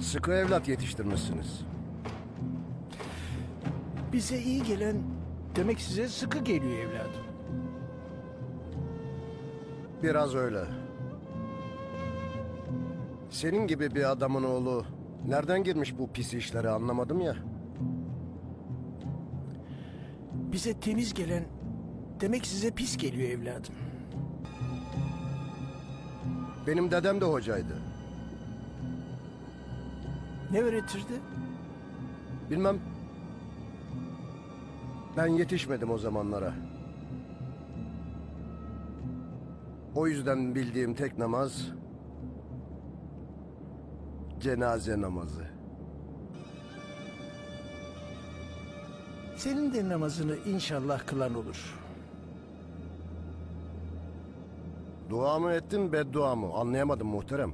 Sıkı evlat yetiştirmişsiniz. Bize iyi gelen demek size sıkı geliyor evladım. Biraz öyle. Senin gibi bir adamın oğlu nereden girmiş bu pis işlere anlamadım ya. Bize temiz gelen demek size pis geliyor evladım. Benim dedem de hocaydı. Ne öğretirdi? Bilmem. Ben yetişmedim o zamanlara. O yüzden bildiğim tek namaz cenaze namazı. Senin de namazını inşallah kılan olur. Dua mı ettin beddua mı? Anlayamadım muhterem.